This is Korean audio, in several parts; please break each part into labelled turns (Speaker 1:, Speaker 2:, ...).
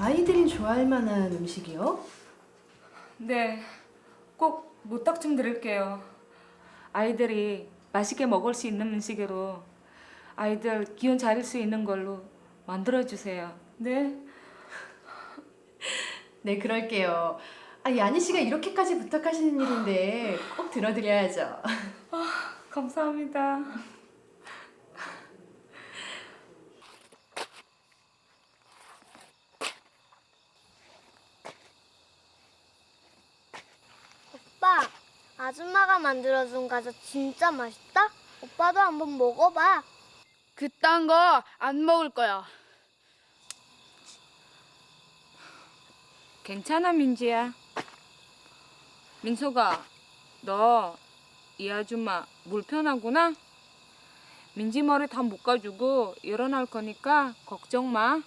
Speaker 1: 아이들이 좋아할 만한 음식이요?
Speaker 2: 네, 꼭 부탁 좀 드릴게요. 아이들이 맛있게 먹을 수 있는 음식으로 아이들 기운 차릴 수 있는 걸로 만들어 주세요. 네,
Speaker 1: 네, 그럴게요. 아, 야니 씨가 이렇게까지 부탁하시는 일인데 꼭 들어드려야죠.
Speaker 2: 감사합니다.
Speaker 3: 오빠, 아줌마가 만들어준 과자 진짜 맛있다? 오빠도 한번 먹어봐.
Speaker 4: 그딴 거 안 먹을 거야.
Speaker 2: 괜찮아 민지야. 민소가 너 이 아줌마 물편하구나. 민지 머리 다 묶어주고 일어날 거니까 걱정 마.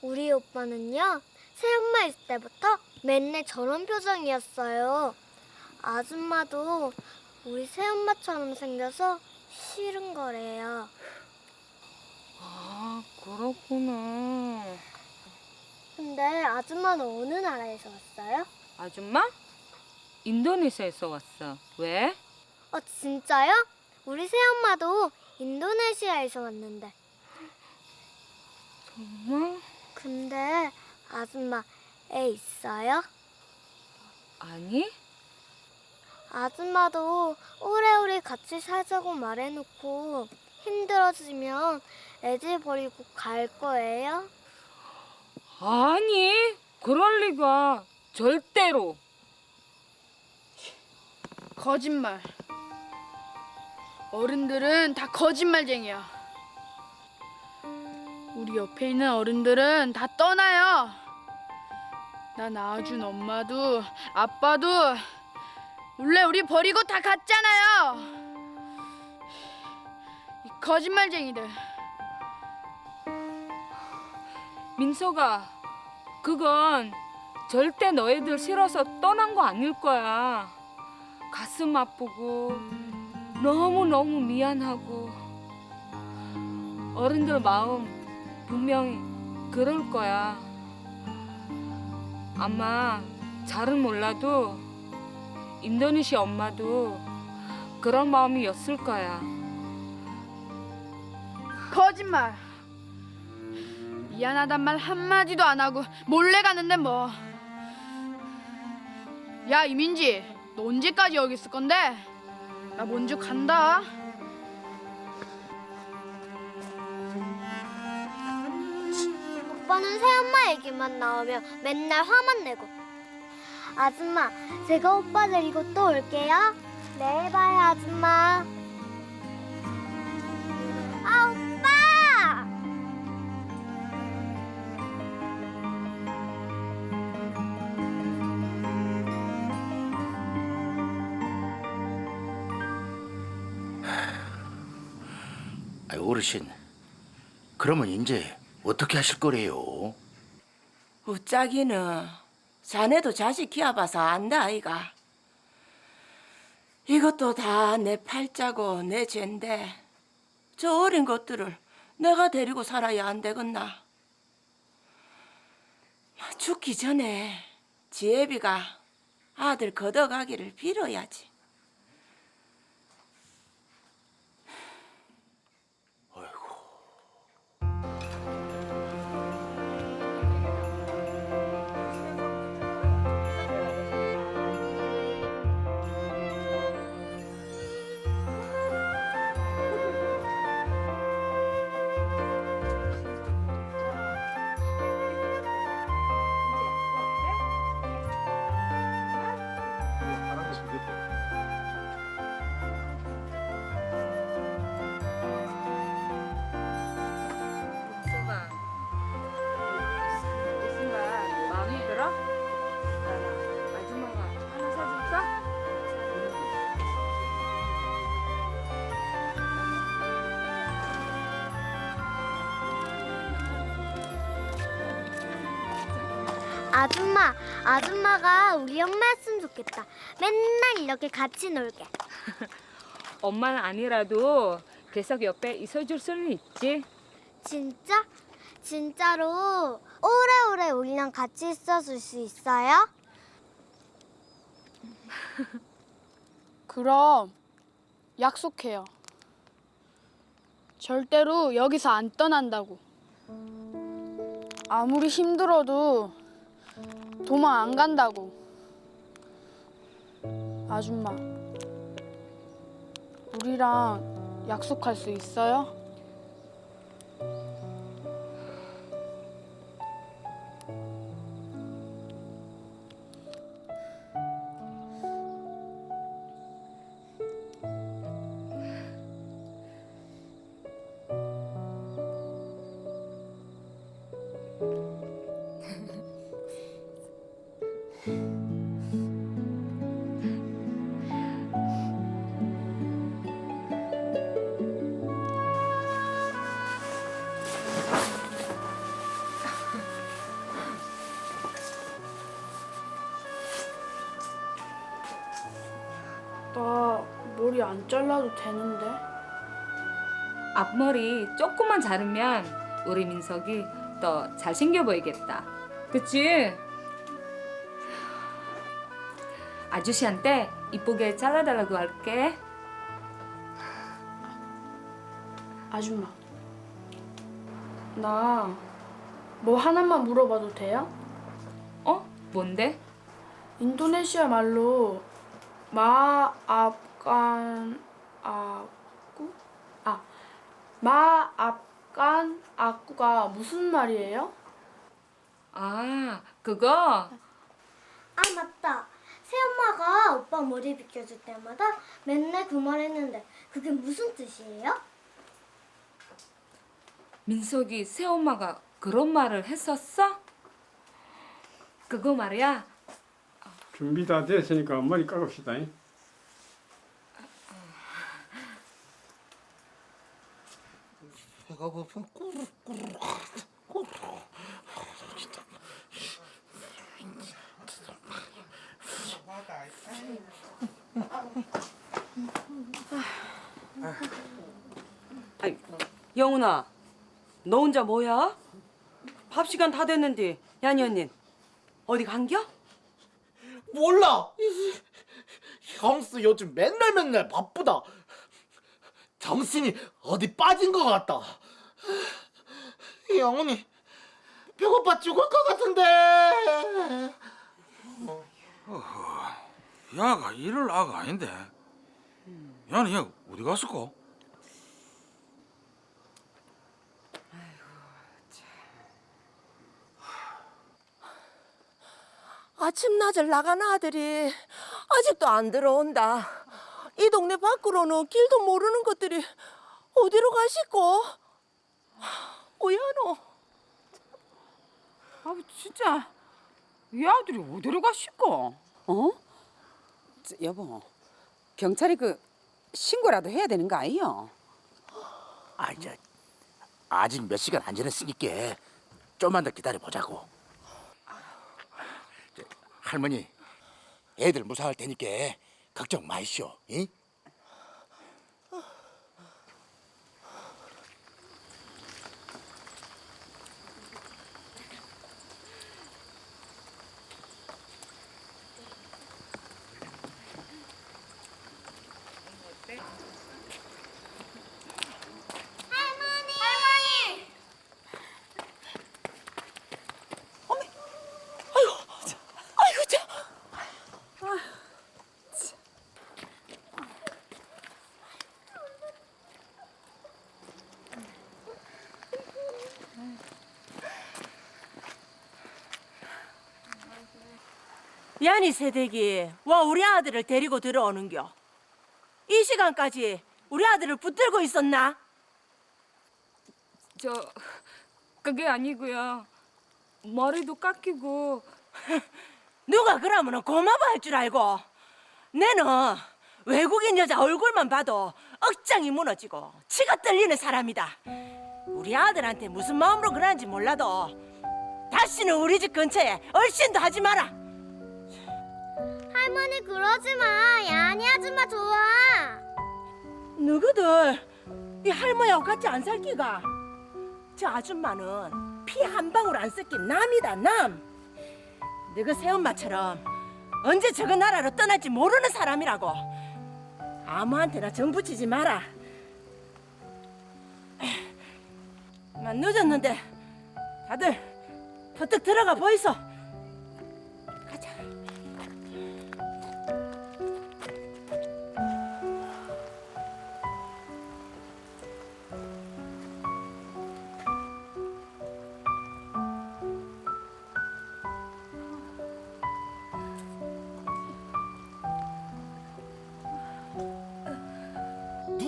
Speaker 3: 우리 오빠는요, 새엄마 있을 때부터 맨날 저런 표정이었어요. 아줌마도 우리 새엄마처럼 생겨서 싫은 거래요.
Speaker 2: 아 그렇구나.
Speaker 3: 근데 아줌마는 어느 나라에서 왔어요?
Speaker 2: 아줌마? 인도네시아에서 왔어. 왜?
Speaker 3: 어, 진짜요? 우리 새엄마도 인도네시아에서 왔는데.
Speaker 2: 정말?
Speaker 3: 근데 아줌마 애 있어요?
Speaker 2: 아니?
Speaker 3: 아줌마도 오래오래 같이 살자고 말해놓고 힘들어지면 애들 버리고 갈 거예요?
Speaker 2: 아니 그럴 리가 절대로.
Speaker 4: 거짓말. 어른들은 다 거짓말쟁이야. 우리 옆에 있는 어른들은 다 떠나요. 나 낳아준 엄마도 아빠도 원래 우리 버리고 다 갔잖아요. 이 거짓말쟁이들.
Speaker 2: 민서가 그건 절대 너희들 싫어서 떠난 거 아닐 거야. 가슴 아프고 너무너무 미안하고 어른들 마음 분명히 그럴 거야. 아마 잘은 몰라도 인도네시아 엄마도 그런 마음이었을 거야.
Speaker 4: 거짓말. 미안하단 말 한마디도 안 하고 몰래 가는데 뭐. 야 이민지, 너 언제까지 여기 있을 건데? 나 먼저 간다.
Speaker 3: 오빠는 새엄마 얘기만 나오면 맨날 화만 내고. 아줌마, 제가 오빠 데리고 또 올게요. 내일 봐요, 아줌마. 아, 오빠!
Speaker 5: 아이, 어르신, 그러면 이제 어떻게 하실 거래요?
Speaker 6: 우짜기는 자네도 자식 키워봐서 안다 아이가. 이것도 다 내 팔자고 내 죄인데 저 어린 것들을 내가 데리고 살아야 안 되겠나? 죽기 전에 지혜비가 아들 걷어가기를 빌어야지.
Speaker 2: 아줌마,
Speaker 3: 아줌마가 우리 엄마였으면 좋겠다. 맨날 이렇게 같이 놀게.
Speaker 2: 엄마는 아니라도 계속 옆에 있어줄 수는 있지.
Speaker 3: 진짜? 진짜로 오래 아빠랑 같이 있어줄 수 있어요?
Speaker 4: 그럼 약속해요. 절대로 여기서 안 떠난다고. 아무리 힘들어도 도망 안 간다고. 아줌마, 우리랑 약속할 수 있어요? 안 잘라도 되는데.
Speaker 2: 앞머리 조금만 자르면 우리 민석이 더 잘생겨 보이겠다. 그치? 아저씨한테 이쁘게 잘라달라고 할게.
Speaker 4: 아줌마, 나 뭐 하나만 물어봐도 돼요?
Speaker 2: 어? 뭔데?
Speaker 4: 인도네시아 말로 마 압간 아쿠? 아, 마압간 아쿠가 무슨 말이에요?
Speaker 2: 아, 그거?
Speaker 3: 아 맞다. 새엄마가 오빠 머리 빗겨줄 때마다 맨날 그 말 했는데 그게 무슨 뜻이에요?
Speaker 2: 민석이 새엄마가 그런 말을 했었어? 그거 말이야.
Speaker 7: 준비 다 됐으니까 머리 깎읍시다. 잉?
Speaker 5: 배가 고프면 꾸르 꾸르
Speaker 8: 아이, 영훈아, 너 혼자 뭐야? 밥 시간 다 됐는데, 야니 언니 어디 간겨?
Speaker 9: 몰라. 형수 요즘 맨날 맨날 바쁘다. 정신이 어디 빠진 것 같다. 영훈이 배고파 죽을 것 같은데.
Speaker 10: 야가 일을 아가 아닌데. 야는 야 어디 갔을까?
Speaker 6: 아침 낮을 나간 아들이 아직도 안 들어온다. 이 동네 밖으로는 길도 모르는 것들이 어디로 가시고? 오야노.
Speaker 11: 아 진짜 이 아들이 어디로 가실까? 어? 저, 여보 경찰이 그 신고라도 해야 되는 거 아니요?
Speaker 5: 아 이제 아직 몇 시간 안 지났으니까 좀만 더 기다려 보자고. 할머니, 애들 무사할 테니까 걱정 마시오. 응?
Speaker 6: 야니 새댁이 와 우리 아들을 데리고 들어오는겨. 이 시간까지 우리 아들을 붙들고 있었나?
Speaker 2: 저 그게 아니고요. 머리도 깎이고
Speaker 6: 누가 그러면 고마워 할 줄 알고 내는 외국인 여자 얼굴만 봐도 억장이 무너지고 치가 떨리는 사람이다 우리 아들한테 무슨 마음으로 그러는지 몰라도 다시는 우리 집 근처에 얼씬도 하지 마라
Speaker 3: 할머니 그러지 마. 야니 아줌마 좋아.
Speaker 6: 누구들 이 할머니하고 같이 안 살기가 저 아줌마는 피 한 방울 안 섞인 남이다 남 너그 새엄마처럼 언제 저거 나라로 떠날지 모르는 사람이라고. 아무한테나 정 붙이지 마라. 만 늦었는데 다들 퍼뜩 들어가 보이소.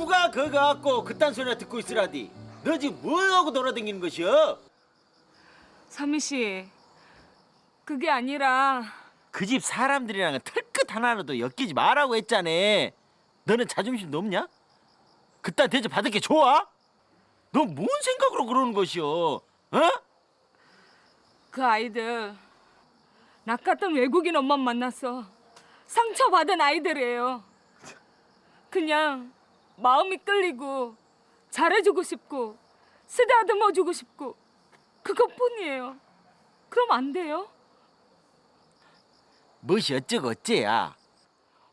Speaker 9: 누가 그거 갖고 그딴 소리나 듣고 있으라디? 너 지금 뭐하고 돌아다니는 것이여?
Speaker 2: 삼미 씨, 그게 아니라
Speaker 9: 그 집 사람들이랑은 털끝 하나라도 엮이지 말라고 했잖아. 너는 자존심 높냐? 그딴 대접 받을 게 좋아? 너뭔 생각으로 그러는 것이여? 어?
Speaker 2: 그 아이들 나 같은 외국인 엄마 만났어 상처받은 아이들이에요. 그냥 마음이 끌리고 잘해주고 싶고 쓰다듬어 주고 싶고 그것뿐이에요. 그럼 안 돼요?
Speaker 9: 무엇이 어쩌고 어째야?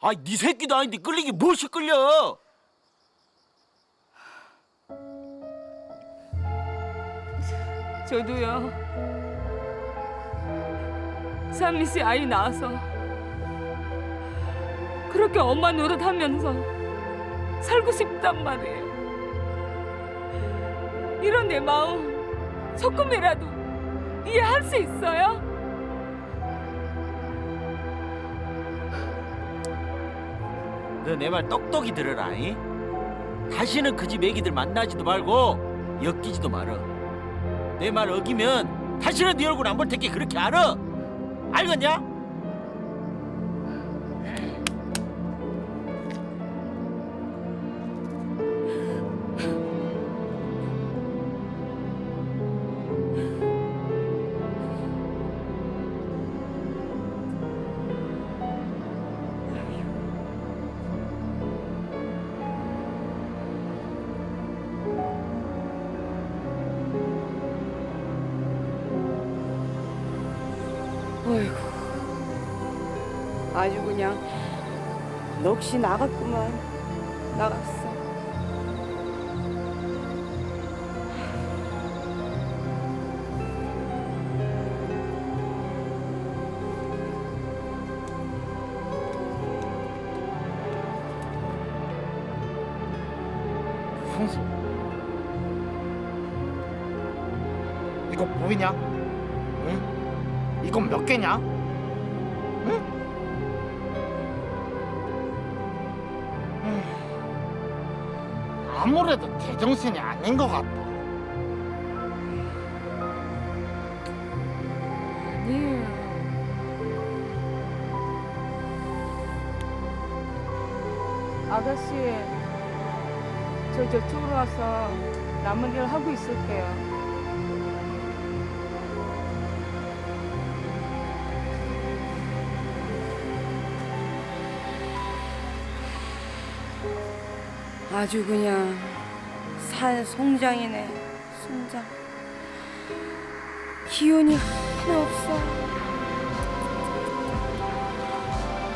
Speaker 9: 아이 네 새끼도 아닌데 끌리기 무엇이 끌려?
Speaker 2: 저도요. 삼미 씨 아이 낳아서 그렇게 엄마 노릇하면서 살고 싶단 말이에요. 이런 내 마음 조금이라도 이해할 수 있어요?
Speaker 9: 너 내 말 똑똑히 들어라. 이? 다시는 그 집 애기들 만나지도 말고 엮이지도 말어. 내 말 어기면 다시는 네 얼굴 안 볼 테니 그렇게 알아. 알겠냐?
Speaker 11: 아주 그냥 넋이 나갔구만. 나갔어.
Speaker 9: 형수. 이거 보이냐? 응? 이건 몇 개냐? 응? 아무래도 제정신이 아닌 것 같다.
Speaker 2: 아가씨, 저 저쪽으로 와서 남은 일 하고 있을게요.
Speaker 8: 아주 그냥 살 송장이네 송장 기운이 하나 없어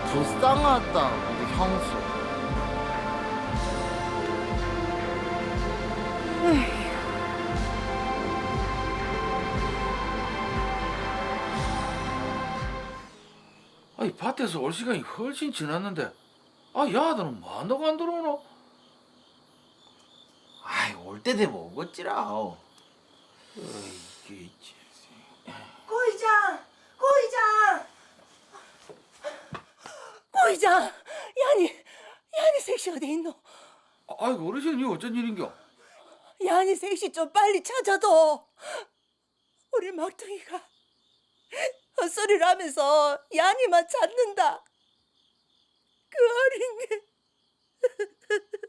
Speaker 9: 불쌍하다 우리 형수.
Speaker 10: 아이 밭에서 올 시간이 훨씬 지났는데 아 야들은 뭐한다고 안 들어오노?
Speaker 9: 아이 올때 되면 오겠지라.
Speaker 6: 고이장, 고이장, 고이장. 야니, 야니 색시 어디 있노?
Speaker 10: 아, 아이고 어르신 이 어쩐 일인겨?
Speaker 6: 야니 색시 좀 빨리 찾아도 우리 막둥이가 헛소리를 하면서 야니만 찾는다. 그 어린 게.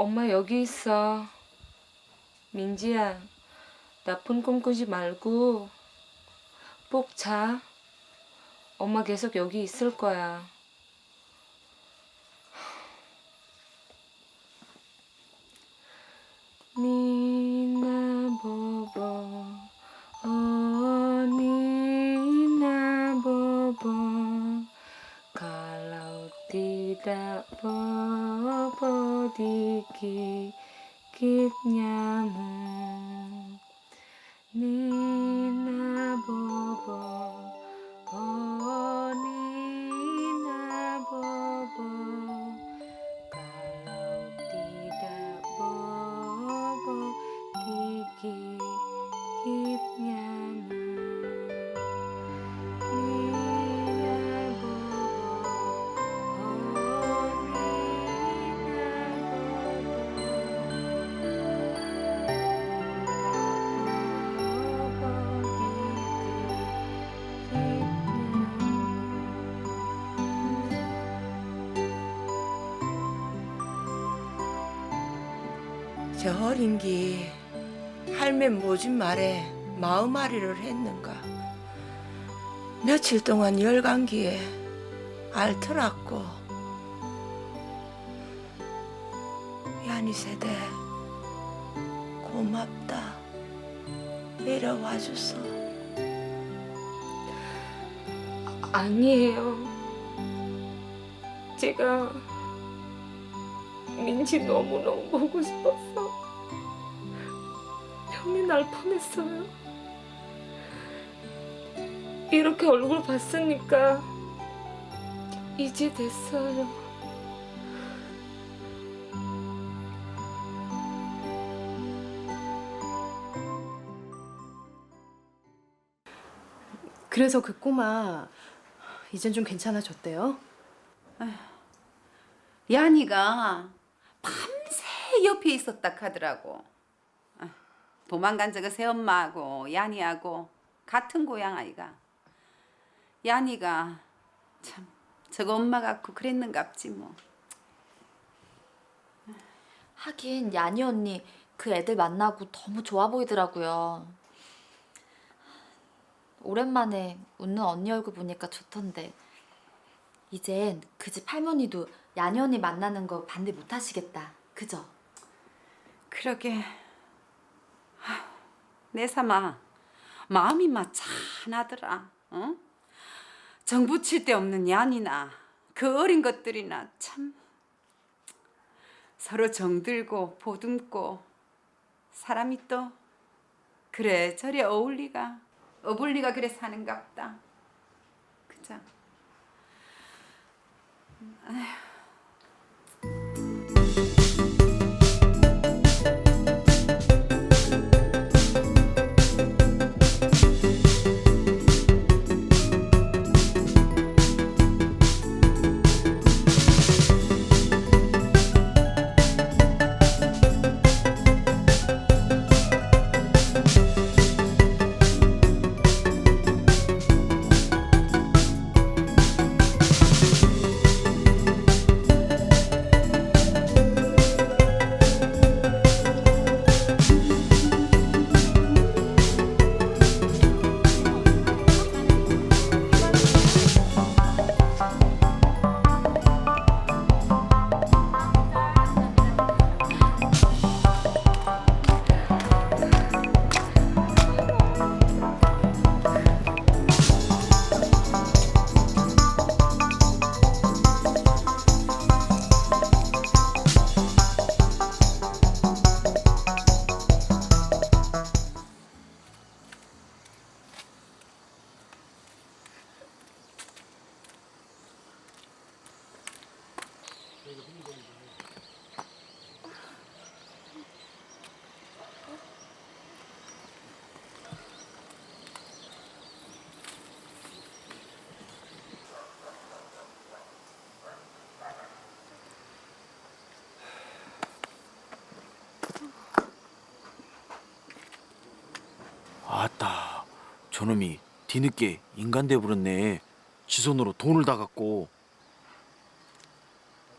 Speaker 2: 엄마 여기 있어. 민지야, 나쁜 꿈 꾸지 말고 꼭 자. 엄마 계속 여기 있을 거야. 니나 보보, oh tidak bobo digigit nyamuk. Nina Bobo,
Speaker 6: 저 어린 기 할매 모진 말에 마음앓이를 했는가. 며칠 동안 열감기에 앓더라고. 야니 세대 고맙다. 내려와 줘서.
Speaker 2: 아니에요. 제가 민지 너무너무 보고 싶었어. 병이 날 뻔했어요. 이렇게 얼굴 봤으니까 이제 됐어요.
Speaker 1: 그래서 그 꼬마 이젠 좀 괜찮아졌대요.
Speaker 11: 야니가 밤새 옆에 있었다 하더라고. 아, 도망간 저가 새엄마하고 야니하고 같은 고향 아이가. 야니가 참 저거 엄마 같고 그랬는갑지 뭐.
Speaker 12: 하긴 야니 언니 그 애들 만나고 너무 좋아 보이더라고요. 오랜만에 웃는 언니 얼굴 보니까 좋던데 이젠 그 집 할머니도 야니 언니 만나는 거 반대 못 하시겠다. 그죠?
Speaker 11: 그러게. 하, 내 삼아 마음이 막 찬하더라. 어? 정부 칠데 없는 야니나 그 어린 것들이나 참 서로 정들고 보듬고 사람이 또 그래 저래 어울리가 어불리가 그래 사는갑다. 그죠?
Speaker 9: 아따 뒤늦게 인간 돼버렸네 지 손으로 돈을 다 갖고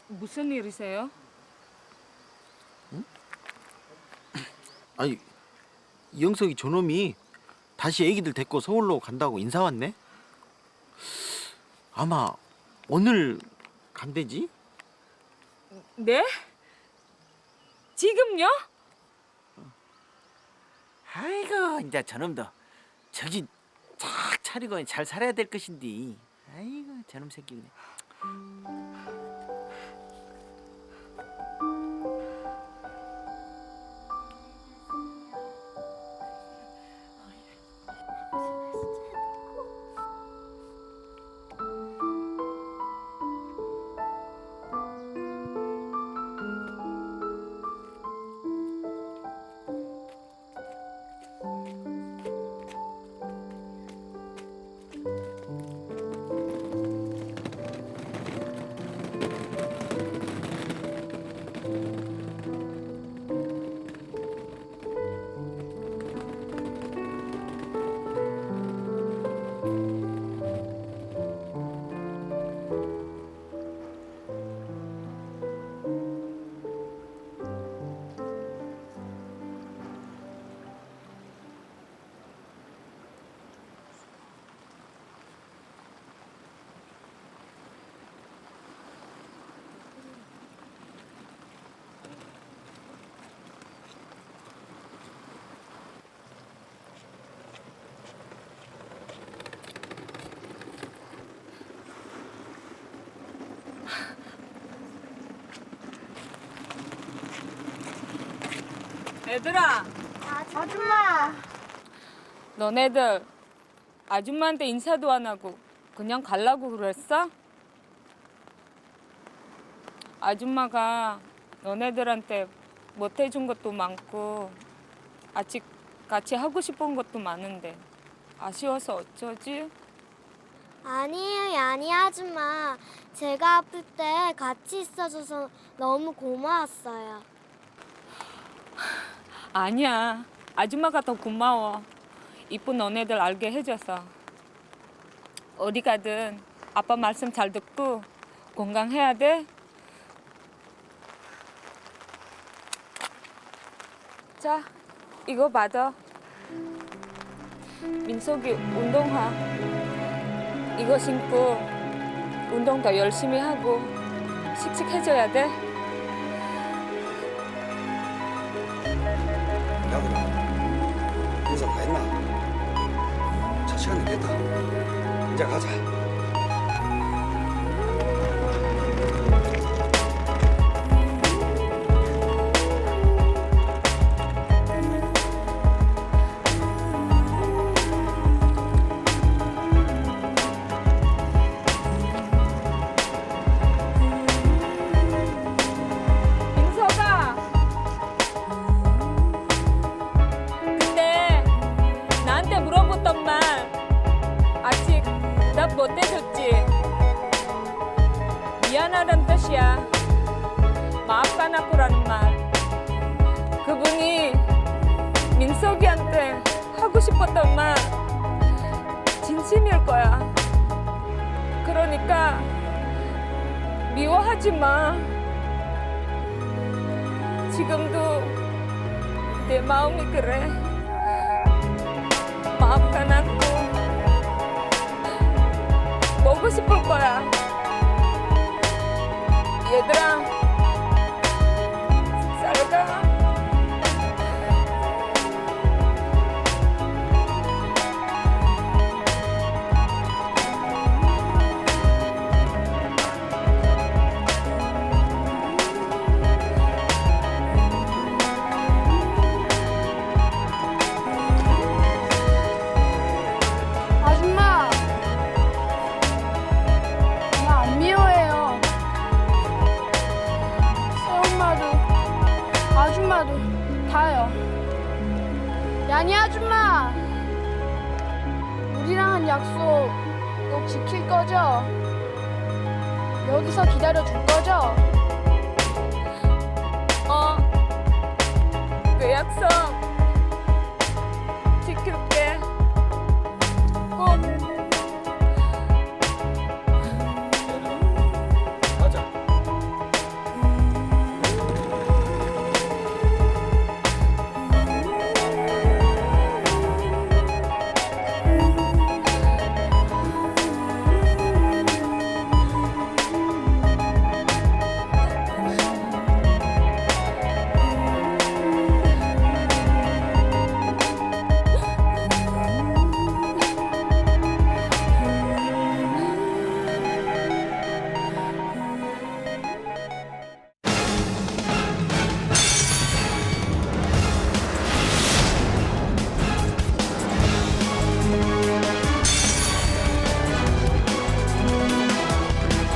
Speaker 2: 무슨 일이세요?
Speaker 9: 아니 영석이 저놈이 다시 애기들 데리고 서울로 간다고 인사 왔네. 아마 오늘 간대지?
Speaker 2: 네? 지금요?
Speaker 9: 아이고 이제 저놈도 착 차리고 잘 살아야 될 것인데. 아이고 저놈 새끼 그냥.
Speaker 2: 얘들아,
Speaker 3: 아줌마.
Speaker 2: 너네들 아줌마한테 인사도 안 하고 그냥 갈라고 그랬어? 아줌마가 너네들한테 못 해준 것도 많고 아직 같이 하고 싶은 것도 많은데 아쉬워서 어쩌지?
Speaker 3: 아니에요, 야니 아줌마. 제가 아플 때 같이 있어줘서 너무 고마웠어요.
Speaker 2: 아니야. 아줌마가 더 고마워. 이쁜 너네들 알게 해줘서. 어디 가든 아빠 말씀 잘 듣고 건강해야 돼. 자, 이거 받아. 민석이 운동화. 이거 신고 운동 더 열심히 하고 씩씩해져야 돼.
Speaker 13: 했나? 자 시간 됐
Speaker 2: 내 마음이 그래.